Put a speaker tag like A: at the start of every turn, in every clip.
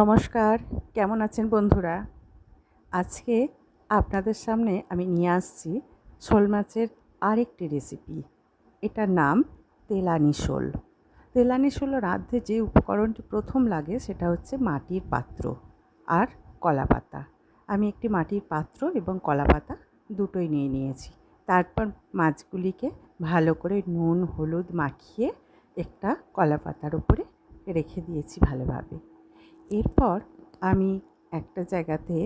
A: নমস্কার, কেমন আছেন বন্ধুরা? আজকে আপনাদের সামনে আমি নিয়ে আসছি শোল মাছের আরেকটি রেসিপি এটার নাম তেলানি শোল। তেলানি শোল রাঁধতে যে উপকরণটি প্রথম লাগে সেটা হচ্ছে মাটির পাত্র আর কলা পাতা। আমি একটি মাটির পাত্র এবং কলা পাতা দুটোই নিয়ে নিয়েছি। তারপর মাছগুলিকে ভালো করে নুন, হলুদ মাখিয়ে একটা কলা পাতার উপরে রেখে দিয়েছি ভালোভাবে। এরপর আমি একটা জায়গাতে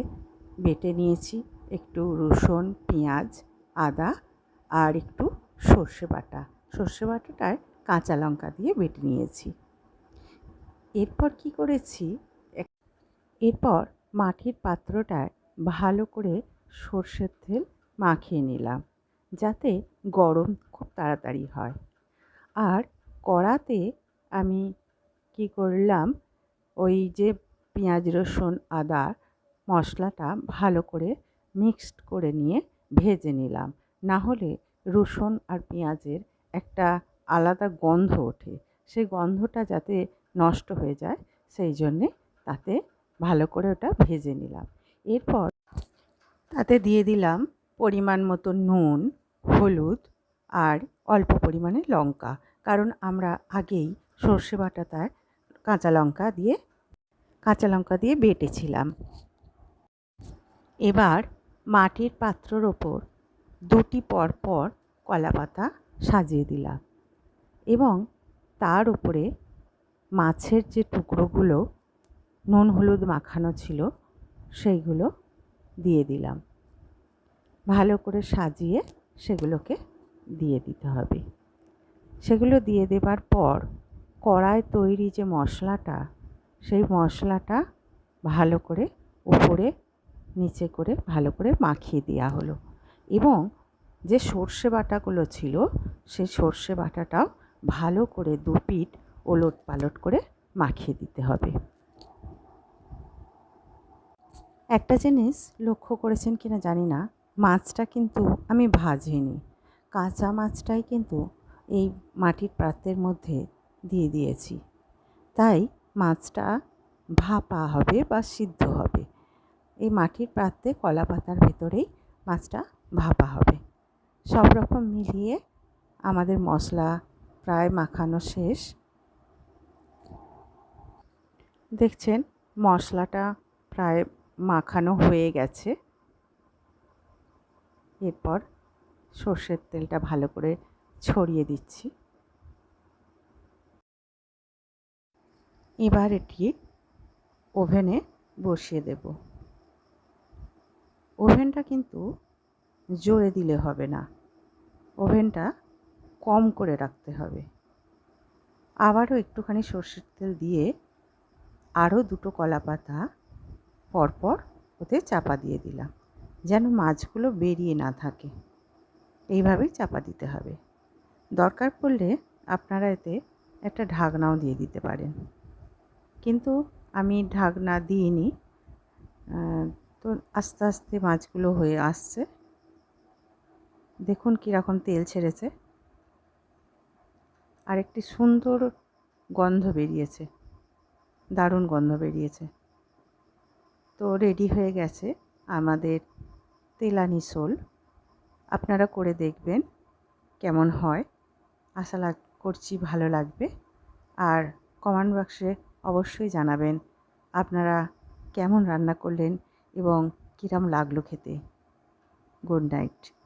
A: বেটে নিয়েছি একটু রসুন, পেঁয়াজ, আদা আর একটু সর্ষে বাটা। সর্ষে বাটাটায় কাঁচা লঙ্কা দিয়ে বেটে নিয়েছি। এরপর কি করেছি? এরপর মাটির পাত্রটায় ভালো করে সর্ষের তেল মাখিয়ে নিলাম, যাতে গরম খুব তাড়াতাড়ি হয়। আর কড়াতে আমি কি করলাম? ওই যে পেঁয়াজ, রসুন, আদা মশলাটা ভালো করে মিক্সড করে নিয়ে ভেজে নিলাম। না হলে রসুন আর পেঁয়াজের একটা আলাদা গন্ধ ওঠে। সেই গন্ধটা যাতে নষ্ট হয়ে যায়, সেই জন্যে তাতে ভালো করে ওটা ভেজে নিলাম। এরপর তাতে দিয়ে দিলাম পরিমাণ মতো নুন, হলুদ আর অল্প পরিমাণে লঙ্কা। কারণ আমরা আগেই সর্ষে বাটাটায় কাঁচা লঙ্কা দিয়ে কাঁচা লঙ্কা দিয়ে বেটেছিলাম। এবার মাটির পাত্রর ওপর দুটি পর পর কলা পাতা সাজিয়ে দিলাম এবং তার উপরে মাছের যে টুকরোগুলো নুন হলুদ মাখানো ছিল সেইগুলো দিয়ে দিলাম। ভালো করে সাজিয়ে সেগুলোকে দিয়ে দিতে হবে। সেগুলো দিয়ে দেবার পর কড়ায় তৈরি যে মশলাটা সেই মশলাটা ভালো করে উপরে, নিচে করে ভালো করে মাখিয়ে দেওয়া হলো। এবং যে সর্ষে বাটাগুলো ছিল, সেই সর্ষে বাটাটাও ভালো করে দু পিঠ ওলট পালট করে মাখিয়ে দিতে হবে। একটা জিনিস লক্ষ্য করেছেন কিনা জানি না, মাছটা কিন্তু আমি ভাজিনি। কাঁচা মাছটাই কিন্তু এই মাটির পাত্রের মধ্যে দিয়ে দিয়েছি। তাই মাছটা ভাপা হবে বা সিদ্ধ হবে। এই মাটির পাত্রে কলা পাতার ভেতরেই মাছটা ভাপা হবে। সব রকম মিলিয়ে আমাদের মশলা প্রায় মাখানো শেষ। দেখছেন, মশলাটা প্রায় মাখানো হয়ে গেছে। এরপর সর্ষের তেলটা ভালো করে ছড়িয়ে দিচ্ছি। এবার এটি ওভেনে বসিয়ে দেব। ওভেনটা কিন্তু জোরে দিলে হবে না। ওভেনটা কম করে রাখতে হবে। আবারও একটুখানি সর্ষের তেল দিয়ে আরও দুটো কলা পাতা পরপর ওতে চাপা দিয়ে দিলাম, যেন মাছগুলো বেরিয়ে না থাকে। এইভাবেই চাপা দিতে হবে। দরকার পড়লে আপনারা এতে একটা ঢাকনাও দিয়ে দিতে পারেন। কিন্তু আমি ঢাকনা দিইনি। তো আস্তে আস্তে মাছগুলো হয়ে আসছে। দেখুন কীরকম তেল ছেড়েছে। আর একটি সুন্দর গন্ধ বেরিয়েছে। দারুণ গন্ধ বেরিয়েছে। তো রেডি হয়ে গেছে আমাদের তেলানি শোল। আপনারা করে দেখবেন কেমন হয়। আশা করছি ভালো লাগবে। আর কমেন্ট বক্সে অবশ্যই জানাবেন। আপনারা কেমন রান্না করলেন এবং কীরম লাগল খেতে? Good night.